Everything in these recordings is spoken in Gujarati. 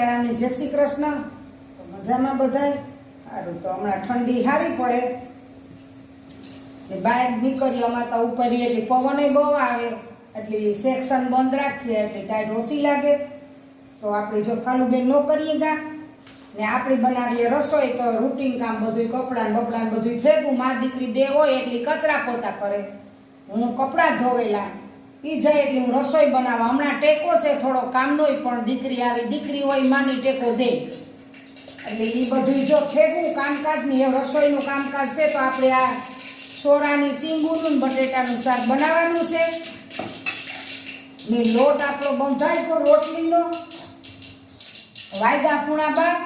સીતારામને જય શ્રી કૃષ્ણ. તો મજામાં બધાય? સારું, તો હમણાં ઠંડી સારી પડે. એટલે બહાર નીકળીએ અમારે તો ઉપર એટલે પવન બહુ આવે. એટલે સેક્શન બંધ રાખીએ એટલે ટાઈટ ઓછી લાગે. તો આપણે જો કાલુબેન ન કરીએ ગા. ને આપણે બનાવીએ રસોઈ, તો રૂટીન કામ બધું કપડાં બપડાં બધું ભેગું. મા દીકરી બે હોય એટલે કચરા પોતા કરે. હું કપડાં ધોવેલા. ઈ જાય એટલે હું રસોઈ બનાવવા હમણાં ટેકો છે થોડો, કામનોય પણ દીકરી આવી. દીકરી હોય માની ટેકો દે. એટલે એ બધું જો ભેગું કામકાજની. એ રસોઈનું કામકાજ છે, તો આપણે આ સોરાની સિંગુનું બટેટાનું શાક બનાવવાનું છે. ને લોટ આપણો બંધાય તો રોટલીનો. વાયદા પૂણા બા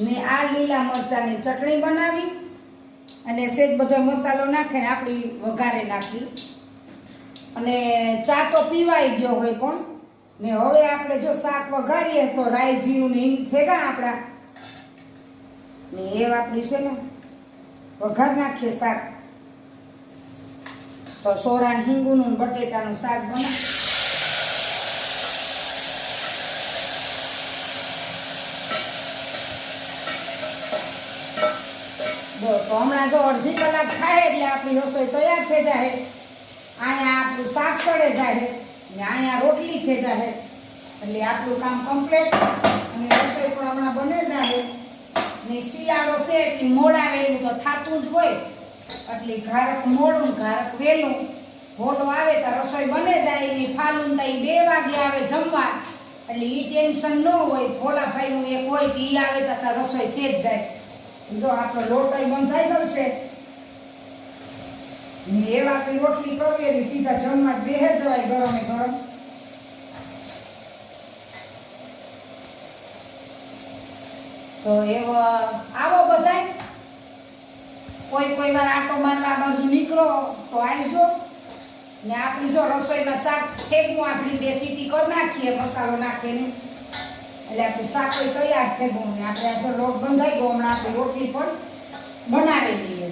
ને આ લીલા મરચાંની ચટણી બનાવી. અને સેજ બધો મસાલો નાખીને આપણી વઘારે નાખી. અને ચા તો પીવાઈ ગયો હોય પણ. ને હવે આપણે જો શાક વઘારીએ તો રાઈ જીરું ને હિંગ થેગા આપણા. ને એ આપણી છે ને, વઘાર નાખીએ શાક. તો સોરાન હિંગુનું બટેટાનું શાક બના તો હમણાં જો અડધી કલાક થાય એટલે આપણી રસોઈ તૈયાર થઈ જાય. અહીંયા આપણું શાક સડે જાય ને અહીંયા રોટલી થઈ જાય એટલે આપણું કામ કમ્પ્લીટ અને રસોઈ પણ હમણાં બને જાય ને શિયાળો છે એટલે મોડા વહેલું તો થતું જ હોય. એટલે ઘારક મોડું, ઘારક વહેલું. હોટો આવે તો રસોઈ બને જાય ને ફાલુન તો ઈ બે વાગે આવે જમવા. એટલે એ ટેન્શન ન હોય, ભોલાભાઈનું એક હોય કે એ આવે તો રસોઈ ખેંચ જાય. જો આપણો લોટ બંધાઈ ગયો છે ને એવા આપણી રોટલી કરવી એટલે સીધા જમવા બેહે જવાય ગરમે ગરમ. તો એવો આવો બધાય. કોઈ કોઈ વાર આટો મારવા બાજુ નીકળો તો આવજો ને આપણી જો રસોઈમાં શાક ફેંકવું, આપણી બે સીટી કરી નાખીએ, મસાલો નાખીને એટલે આપણે શાક કોઈ તૈયાર ફેંકવું ને આપણે આ જો લોટ બંધાઈ ગયો, હમણાં આપણે રોટલી પણ બનાવી લઈએ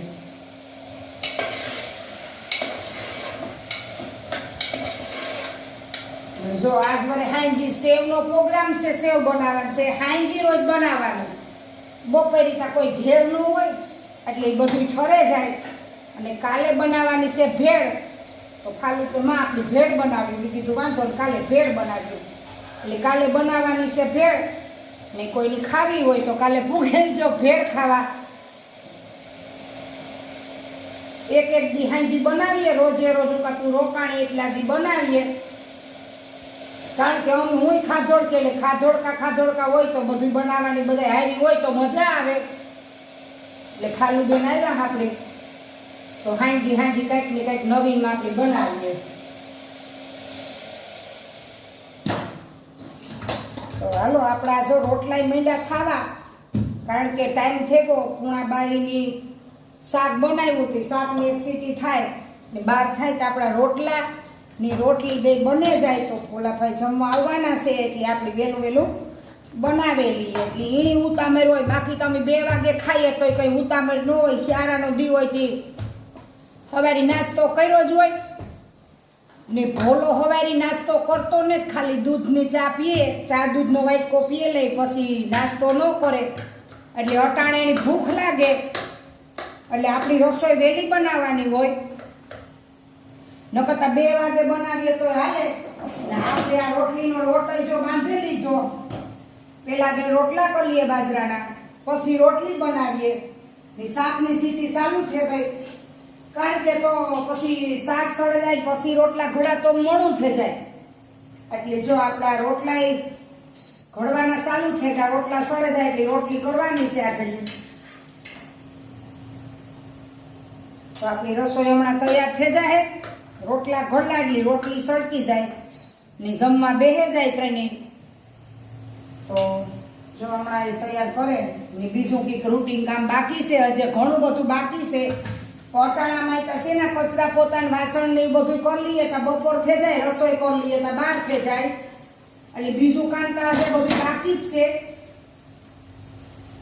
જો આજ મને હાંજી સેવનો પ્રોગ્રામ છે, સેવ બનાવવાનો છે હાંજી રોજ બનાવવાનું. ત્યાં કોઈ ઘેર ન હોય, એટલે એ બધું ઠરે જાય. અને કાલે બનાવવાની છે ભેળ. તો ખાલી તો માં આપણી ભેળ બનાવી મેં કીધું, વાંધો કાલે ભેળ બનાવ્યું એટલે કાલે બનાવવાની છે ભેળ. ને કોઈની ખાવી હોય તો કાલે ભૂગે જો ભેળ ખાવા. એક એક દી હાંજી બનાવીએ, રોજે રોજ પાછું રોકાણી એટલા દી બનાવીએ. કારણ કે અમે હું ખાધોડ કે ખાધોડકા ખાધોડકા હોય તો બધું બનાવવાની બધા હારી હોય તો મજા આવે. એટલે ખાલું બેન આવ્યા આપણે તો હાંજી હાંજી કંઈક ને કંઈક નવીનમાં આપણે બનાવીએ. તો હાલો, આપણા જો રોટલાય મહિલા ખાવા, કારણ કે ટાઈમ થઈ ગયો પૂણા બારીની શાક બનાવ્યું હતું, શાકની એક સીટી થાય ને બહાર થાય તો આપણા રોટલા ની રોટલી બે બને જાય તો ભોલાભાઈ જમવા આવવાના છે એટલે આપણે વહેલું વહેલું બનાવેલી એટલે ઈણી ઉતામેર હોય, બાકી તમે બે વાગે ખાઈએ તો કઈ ઉતામેર ન હોય ક્યારાનો દી હોય તે હવારી નાસ્તો કર્યો જ હોય. ને ભોલો હવારી નાસ્તો કરતો ને ખાલી દૂધની ચા પીએ, ચા દૂધનો વાટકો પીએ લે, પછી નાસ્તો ન કરે. એટલે અટાણે એની ભૂખ લાગે. એટલે આપણી રસોઈ વહેલી બનાવવાની હોય. ન કરતા બે વાગે બનાવીએ તો હાલે. આપણે આ રોટલીનો લોટ જો બાંધી લીધો, પેલા બે રોટલા કરી લઈએ બાજરાના, પછી રોટલી બનાવીએ. ને શાકની સીટી ચાલુ છે ભાઈ. કારણ કે તો પછી શાક સડે જાય પછી રોટલા ઘડા તો મોડું થઈ જાય. એટલે જો આપણા રોટલા ઘડવાના ચાલુ થાય કે રોટલા સડે જાય એટલે રોટલી કરવાની છે આગળ. તો આપણી રસોઈ હમણાં તૈયાર થઈ જાય. રોટલા ઘડલા રોટલી સળકી જાય ને જમવા બેહે જાય ત્રણે. તો જો હમણાં એ તૈયાર કરે ને બીજું કંઈક રૂટીન કામ બાકી છે, હજે ઘણું બધું બાકી છે પટાણામાં તો છે કચરા પોતાના વાસણ ને એ બધું કરી લઈએ તો બપોર થઈ જાય, રસોઈ કરી લઈએ તો બહાર થઈ જાય. એટલે બીજું કામ તો હજે બધું બાકી જ છે.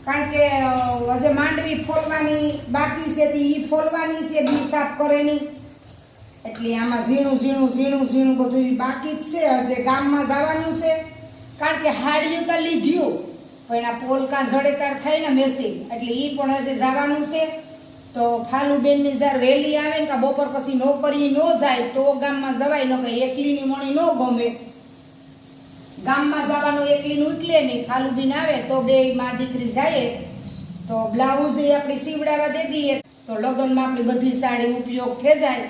કારણ કે હજે માંડવી ફોલવાની બાકી છે, તે એ ફોલવાની છે, બી સાફ કરેની. એટલે આમાં ઝીણું ઝીણું ઝીણું ઝીણું બધું બાકી જ છે. હશે ગામમાં જવાનું છે. કારણ કે હાડિયું તો લીધ્યું. પણ એના પોલકા જડેતાર થાય ને મેસી એટલે એ પણ હશે જવાનું છે. તો ફાલુબેનની જ્યારે વહેલી આવે ને કે બપોર પછી નોકરી ન જાય, તો ગામમાં જવાય. ન કે એકલીની મણી ન ગમે. ગામમાં જવાનું એકલીનું ઉકલે નહીં. ફાલુબેન આવે તો બે માં દીકરી જાય. તો બ્લાઉઝ એ આપણે સીવડાવવા દે દઈએ. તો લગ્નમાં આપણી બધી સાડી ઉપયોગ થઈ જાય.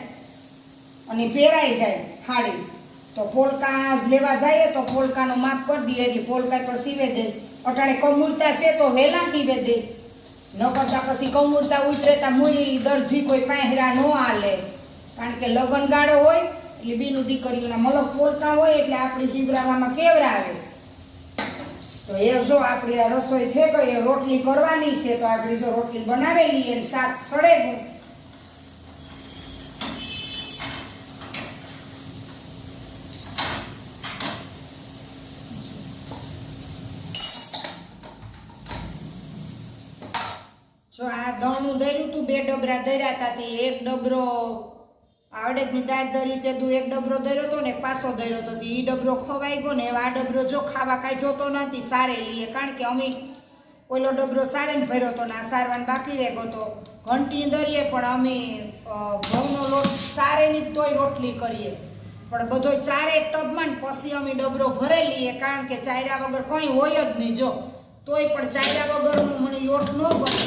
અને પહેરાઈ જાય હાડી તો પોલકા લેવા જઈએ તો પોલકાનો માપ કરી દઈએ એટલે પોલકા પર સીવે દે. અટાણે કમૂરતા છે તો વહેલા સીવે દે. ન કરતા પછી કમૂરતા ઉતરેતા મૂરી દરજી કોઈ પહેરા ન હાલે. કારણ કે લગ્ન ગાળો હોય, એટલે બીનું દીકરીઓના મલક પોલકા હોય, એટલે આપણે કેવડા આવે તો એ જો આપણી આ રસોઈ થઈ ગઈ રોટલી કરવાની છે, તો આપણી જો રોટલી બનાવેલી અને શાક સડેલું જો આ દળનું દર્યું તું બે ડબરા દર્યા હતા તે એક ડબરો આ અડદની દાળ દરી તે તું એક ડબરો દર્યો હતો ને પાછો દર્યો હતો એ ડબરો ખવાઈ ગયો ને આ ડબરો જો ખાવા કાંઈ જોતો નથી, સારે લઈએ કારણ કે અમે ઓલો ડબરો સારે ને ભર્યો હતો ને આ સારવાન બાકી રહે ગયો હતો ઘંટી દરીએ, પણ અમે ઘઉંનો લોટ સારેની તોય રોટલી કરીએ. પણ બધો ચારે ટબમાં ને પછી અમે ડબરો ભરી લઈએ કારણ કે ચાયરા વગર કંઈ હોય જ નહીં જો. તોય પણ ચાયરા વગરનું મને લોટ ન બને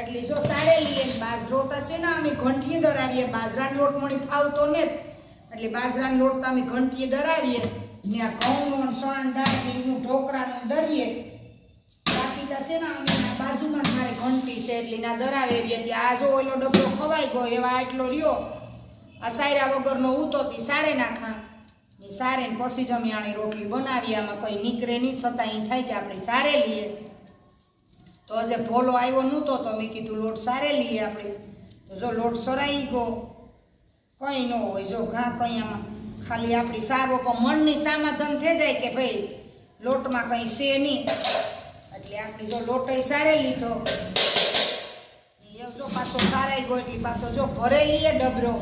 એટલે જો સારે લઈએ ને બાજરો થશે ને, અમે ઘંટીએ ધરાવીએ બાજરાનો લોટ મળી ફાવતો ને. એટલે બાજરાનો લોટ અમે ઘંટીએ ધરાવીએ ને આ ઘઉંનો ચણાની દાળ એનું ઢોકરાનું દરીએ. બાકી છે ને, અમે બાજુમાં મારે ઘંટી છે, એટલે ના દરાવે એવી આ જો ઓલો ડબલો ખવાઈ ગયો, એવા આટલો રહ્યો. આ સાયરા વગરનો ઉતો તી સારે નાખા. સારે પછી જ અમે આણી રોટલી બનાવી આમાં કોઈ નીકળે નહીં, છતાં એ થાય કે આપણે સારે લઈએ. તો આજે ભોલો આવ્યો નહોતો તો મેં કીધું, લોટ સારે લઈએ આપણે. તો જો લોટ સરાઈ ગયો. કંઈ ન હોય, જો ઘા કંઈ આમાં ખાલી આપણી સારો પણ મનની સમાધાન થઈ જાય કે ભાઈ, લોટમાં કંઈ છે નહીં. એટલે આપણે જો લોટ સારે લીધો. એ જો પાછો સારાઈ ગયો, એટલે પાછો જો ભરાઈ લઈએ ડબરો.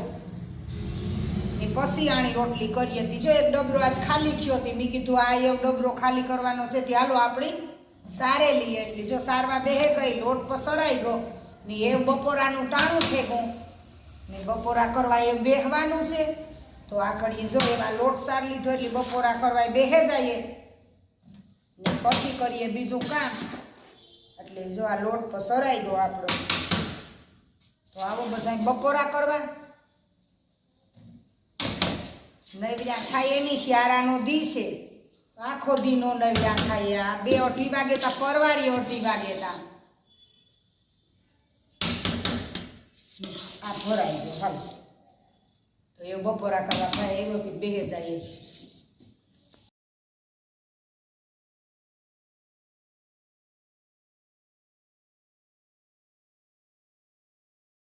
એ પછી આણી રોટલી કરી હતી જો એક ડબરો આજ ખાલી થયો હતી. મેં કીધું, આ એક ડબરો ખાલી કરવાનો છે, તે હાલો આપણી સારે લઈએ એટલે જો સારવા બેહે ગઈ, લોટ પર સરાઈ ગયો. ને એ બપોરાનું ટાણું ફેંકું ને બપોરા કરવા એ બેહવાનું છે. તો આ ઘડીએ જો એવા લોટ સાર લીધો એટલે બપોરા કરવા એ બેહે જઈએ. ને પછી કરીએ બીજું કામ. એટલે જો આ લોટ પર સરાઈ ગયો આપણો. તો આવો બધા બપોરા કરવા. નૈવ્યા થાય એની ક્યારાનો દી છે. આખો દીનો નવ્યા ખાયા બે અઢી વાગે તા, પરવારી અઢી વાગે તા. આ ભરાઈ ગયો, હાલ. તો એ બપોરા કરવા થાય એવો બેહે જાય